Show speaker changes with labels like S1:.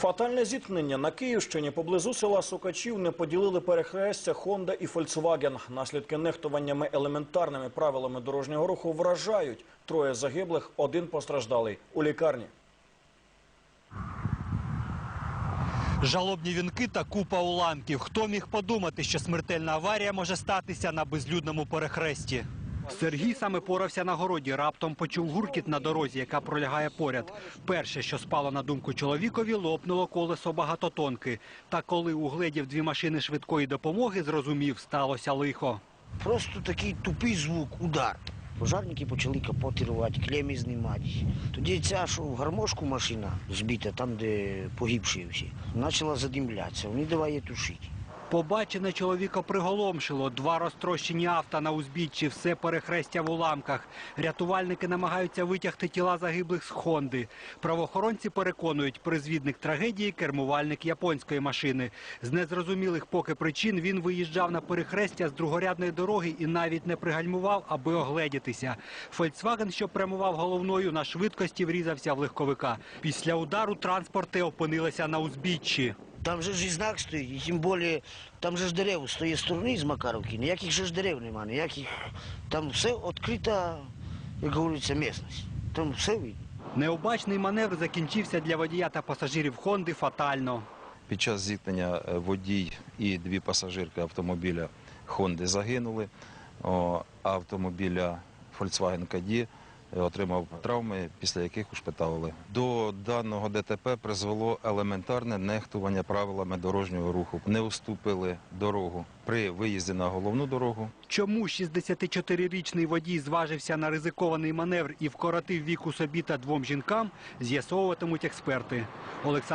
S1: Фатальне зіткнення на Київщині поблизу села Сокачів не поділили перехрестя Honda і Volkswagen. Наслідки нехтуваннями елементарними правилами дорожнього руху вражають. Троє загиблих, один постраждалий у лікарні.
S2: Жалобні вінки та купа уламків. Хто міг подумати, що смертельна аварія може статися на безлюдному перехресті? Сергій саме порався на городі. Раптом почув гуркіт на дорозі, яка пролягає поряд. Перше, що спало на думку чоловікові, лопнуло колесо багатотонки. Та коли угледів дві машини швидкої допомоги, зрозумів, сталося лихо.
S3: Просто такий тупий звук, удар. Пожарники почали капоти рвати, клеми знімати. Тоді ця, що в гармошку машина збита, там, де погибші всі, почала задимлятися. Вони давай її тушити.
S2: Побачене чоловіка приголомшило. Два розтрощені авто на узбіччі, все перехрестя в уламках. Рятувальники намагаються витягти тіла загиблих з Хонди. Правоохоронці переконують, призвідник трагедії – кермувальник японської машини. З незрозумілих поки причин він виїжджав на перехрестя з другорядної дороги і навіть не пригальмував, аби огледітися. Фольксваген, що прямував головною, на швидкості врізався в легковика. Після удару транспорти опинилися на узбіччі.
S3: Там же ж і знак стоїть, і тим більше, там же ж дерев з тієї сторони, з Макаровки, ніяких же ж дерев нема, ніяких. Там все відкрита, як говориться, місцевість. Там все видно.
S2: Необачний маневр закінчився для водія та пасажирів Хонди фатально.
S4: Під час зіткнення е, водій і дві пасажирки автомобіля Хонди загинули. Автомобіля Volkswagen е, отримав травми, після яких ушпиталили. До даного ДТП призвело елементарне нехтування правилами дорожнього руху. Не уступили дорогу при виїзді на головну дорогу.
S2: Чому 64-річний водій зважився на ризикований маневр і вкоротив віку собі та двом жінкам, з'ясовуватимуть експерти. Олександр